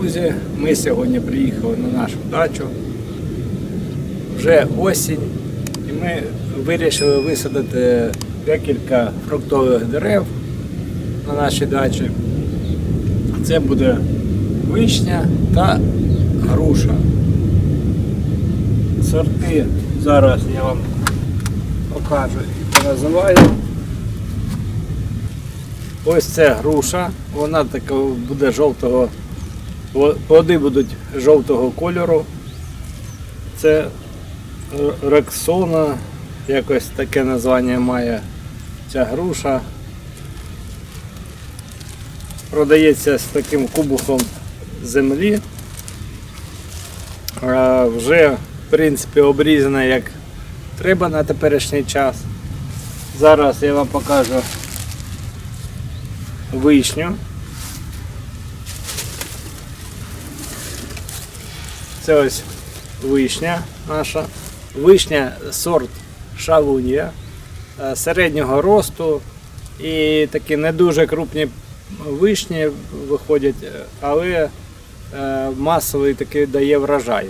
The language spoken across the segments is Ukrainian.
Друзі, ми сьогодні приїхали на нашу дачу. Вже осінь, і ми вирішили висадити декілька фруктових дерев на нашій дачі. Це буде вишня та груша. Сорти зараз я вам покажу і поназиваю. Ось це груша, вона така буде жовтого, плоди будуть жовтого кольору. Це рексона, якось таке названня має ця груша. Продається з таким кубухом землі. Вже в принципі обрізана як треба на теперішній час. Зараз я вам покажу вишню. Це ось вишня наша. Вишня сорт шалунія е, середнього росту і такі не дуже крупні вишні виходять, е, але е, масовий такий дає врожай.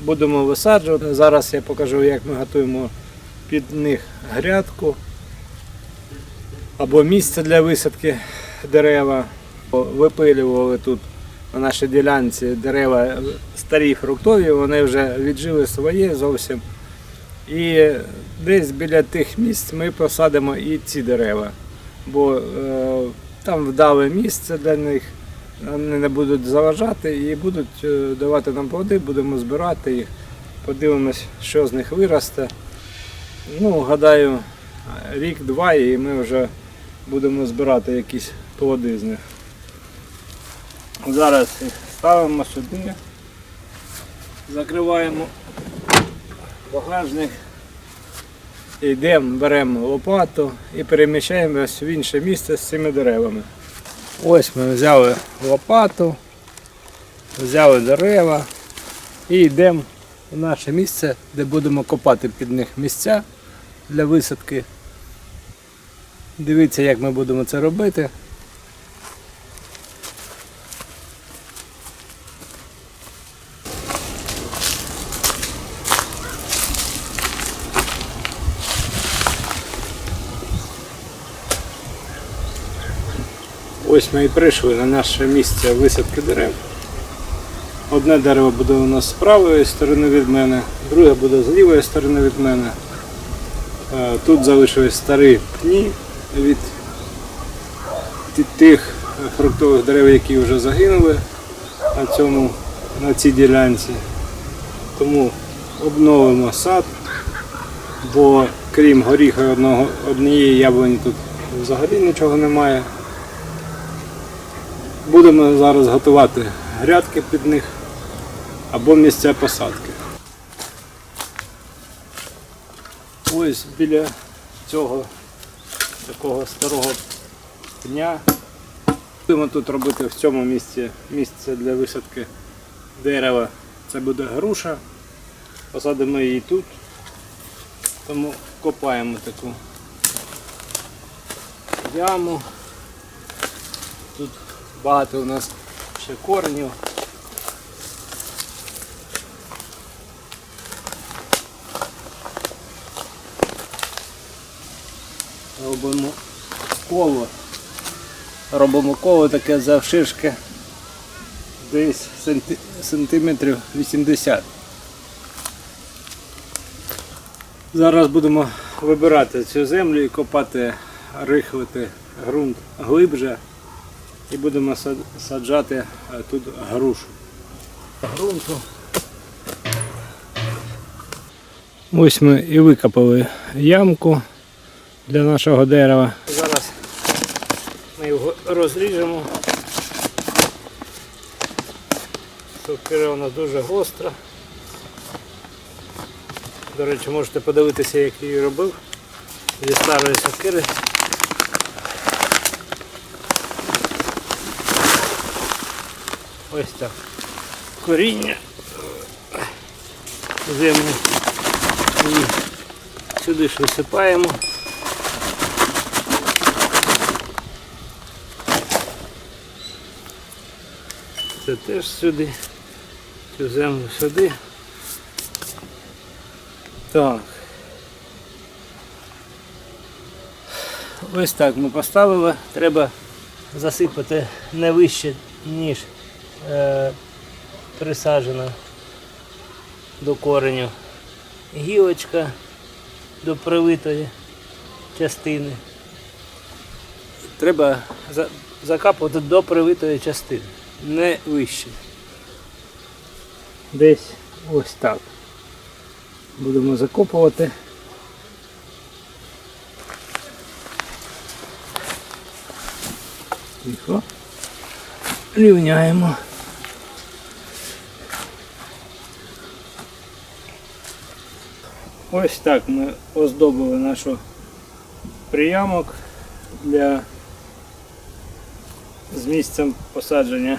Будемо висаджувати. Зараз я покажу, як ми готуємо під них грядку або місце для висадки дерева. Випилювали тут на нашій ділянці дерева старі фруктові, вони вже віджили своє зовсім. І десь біля тих місць ми посадимо і ці дерева, бо е, там вдале місце для них, вони не будуть заважати і будуть е, давати нам плоди, будемо збирати їх, подивимось, що з них виросте. Ну, гадаю, рік-два і ми вже будемо збирати якісь плоди з них. Зараз їх ставимо сюди, закриваємо багажник, йдемо, беремо лопату і переміщаємось в інше місце з цими деревами. Ось ми взяли лопату, взяли дерева і йдемо в наше місце, де будемо копати під них місця для висадки. Дивіться, як ми будемо це робити. Ось ми і прийшли на наше місце висадки дерев. Одне дерево буде у нас з правої сторони від мене, друге буде з лівої сторони від мене. Е, Тут залишились старі пні від тих фруктових дерев, які вже загинули на, цьому, на цій ділянці. Тому обновимо сад, бо крім горіха одного, однієї яблуні тут взагалі нічого немає. Будемо зараз готувати грядки під них або місця посадки. Ось біля цього такого старого пня. Будемо тут робити в цьому місці місце для висадки дерева. Це буде груша. Посадимо її тут. Тому копаємо таку яму. Багато у нас ще коренів. Робимо коло. Робимо коло таке завширшки десь санти- сантиметрів 80. Зараз будемо вибирати цю землю і копати, рихлити ґрунт глибше і будемо саджати е, тут грушу. Грунту. Ось ми і викопали ямку для нашого дерева. Зараз ми його розріжемо. Сокира у нас дуже гостра. До речі, можете подивитися, як я її робив зі старої сокири. Ось так. Коріння землю і сюди ж висипаємо. це теж сюди. Цю землю сюди. Так. Ось так ми поставили. Треба засипати не вище, ніж е, присаджена до кореню гілочка до привитої частини. Треба закапувати до привитої частини, не вище. Десь ось так. Будемо закопувати. Тихо. Рівняємо. Ось так ми оздобили нашу приямок для з місцем посадження.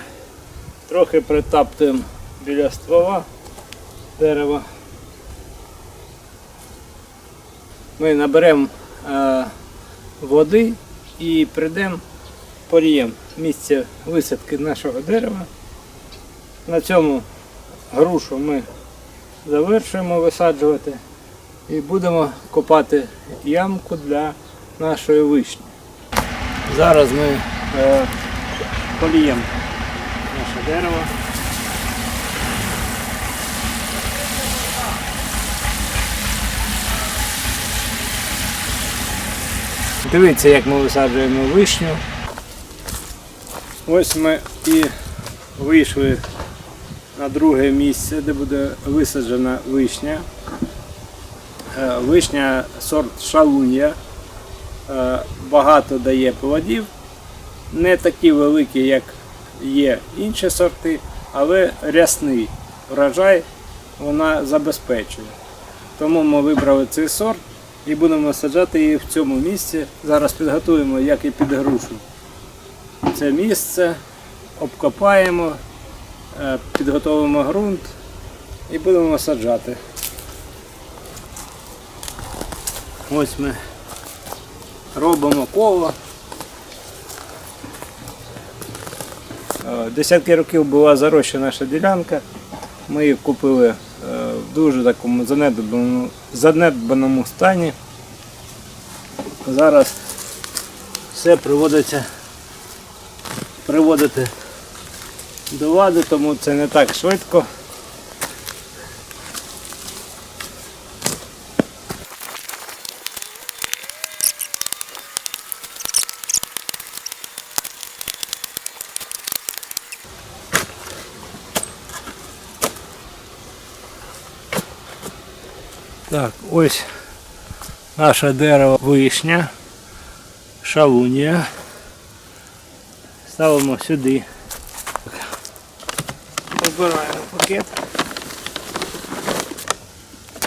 Трохи притаптуємо біля ствола дерева. Ми наберемо е, води і прийдемо порієм місце висадки нашого дерева. На цьому грушу ми завершуємо висаджувати і будемо копати ямку для нашої вишні. Зараз ми е, поліємо наше дерево. Дивіться, як ми висаджуємо вишню. Ось ми і вийшли на друге місце, де буде висаджена вишня. Е, Вишня сорт шалунья. Е, Багато дає плодів. Не такі великі, як є інші сорти, але рясний врожай вона забезпечує. Тому ми вибрали цей сорт і будемо саджати її в цьому місці. Зараз підготуємо, як і під грушу. Це місце, обкопаємо, е, підготовимо ґрунт і будемо саджати. Ось ми робимо коло. Е, Десятки років була зарощена наша ділянка. Ми її купили е, в дуже такому занедбаному, занедбаному стані. Зараз все приводиться приводити до лади, тому це не так швидко. Так, ось наше дерево вишня, шалунія. Ставимо сюди. Обираємо пакет.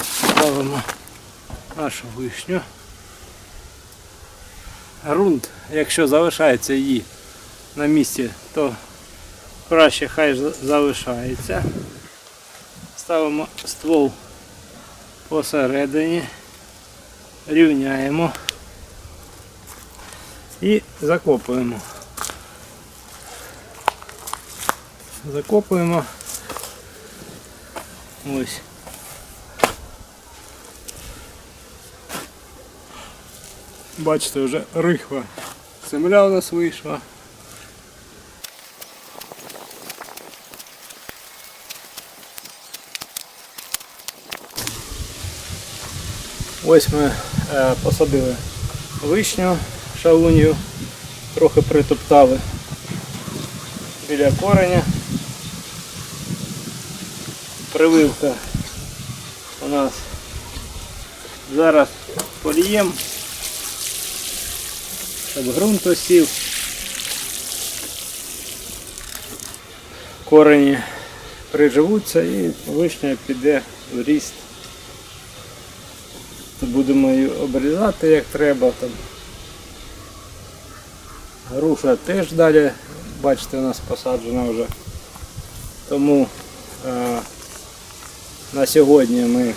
Ставимо нашу вишню. Грунт, якщо залишається її на місці, то краще хай залишається. Ставимо ствол посередині, рівняємо і закопуємо. Закопуємо. Ось. Бачите, вже рихва земля у нас вийшла. Ось ми е, посадили вишню шалунью, трохи притоптали біля кореня. Прививка у нас зараз полієм, щоб ґрунт осів. Корені приживуться і вишня піде в ріст. Будемо її обрізати як треба. Там. Груша теж далі, бачите, у нас посаджена вже. Тому е, на сьогодні ми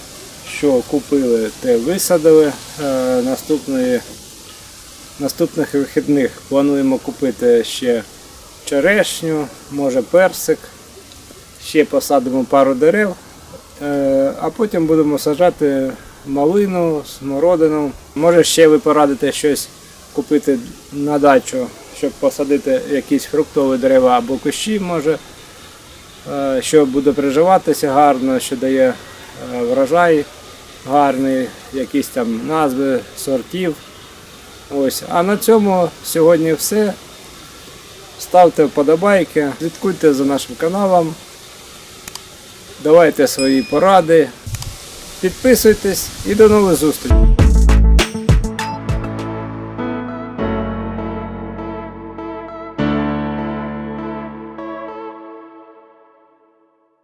що купили, те висадили. Е, наступної, наступних вихідних плануємо купити ще черешню, може персик. ще посадимо пару дерев, е, а потім будемо саджати малину, смородину. Може ще ви порадите щось купити на дачу, щоб посадити якісь фруктові дерева або кущі, може, е, що буде приживатися гарно, що дає е, врожай гарний, якісь там назви сортів. Ось. А на цьому сьогодні все. Ставте вподобайки, слідкуйте за нашим каналом, давайте свої поради, підписуйтесь і до нових зустрічей.